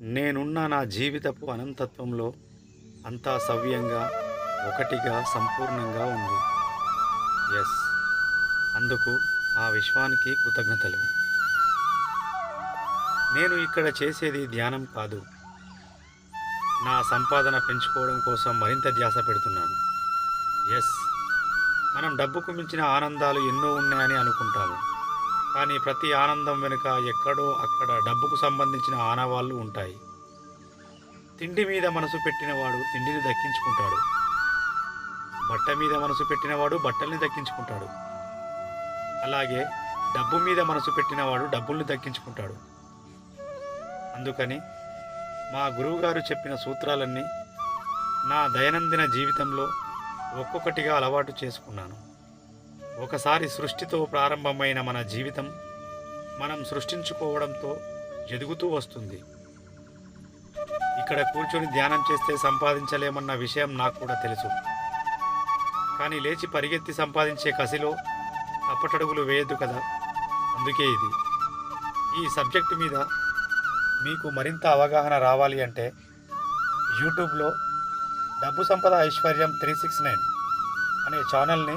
నేనున్న నా జీవితపు అనంతత్వంలో అంతా సవ్యంగా ఒకటిగా సంపూర్ణంగా ఉంది. ఎస్ అందుకు ఆ విశ్వానికి కృతజ్ఞతలు. నేను ఇక్కడ చేసేది ధ్యానం కాదు. నా సంపాదన పెంచుకోవడం కోసం మరింత ధ్యాస పెడుతున్నాను. ఎస్ మనం డబ్బుకు మించిన ఆనందాలు ఎన్నో ఉన్నాయని అనుకుంటాము. కానీ ప్రతి ఆనందం వెనుక ఎక్కడో అక్కడ డబ్బుకు సంబంధించిన ఆనవాళ్ళు ఉంటాయి. తిండి మీద మనసు పెట్టినవాడు తిండిని దక్కించుకుంటాడు. బట్ట మీద మనసు పెట్టినవాడు బట్టల్ని దక్కించుకుంటాడు. అలాగే డబ్బు మీద మనసు పెట్టినవాడు డబ్బుల్ని దక్కించుకుంటాడు. అందుకని మా గురువుగారు చెప్పిన సూత్రాలన్నీ నా దైనందిన జీవితంలో ఒక్కొక్కటిగా అలవాటు చేసుకున్నాను. ఒకసారి సృష్టితో ప్రారంభమైన మన జీవితం మనం సృష్టించుకోవడంతో ఎదుగుతూ వస్తుంది. ఇక్కడ కూర్చొని ధ్యానం చేస్తే సంపాదించలేమన్న విషయం నాకు కూడా తెలుసు. కానీ లేచి పరిగెత్తి సంపాదించే కసిలో అప్పటడుగులు వేయద్దు కదా? అందుకే ఇది. ఈ సబ్జెక్టు మీద మీకు మరింత అవగాహన రావాలి అంటే యూట్యూబ్లో డబ్బు సంపద ఐశ్వర్యం త్రీ సిక్స్ నైన్ అనే ఛానల్ని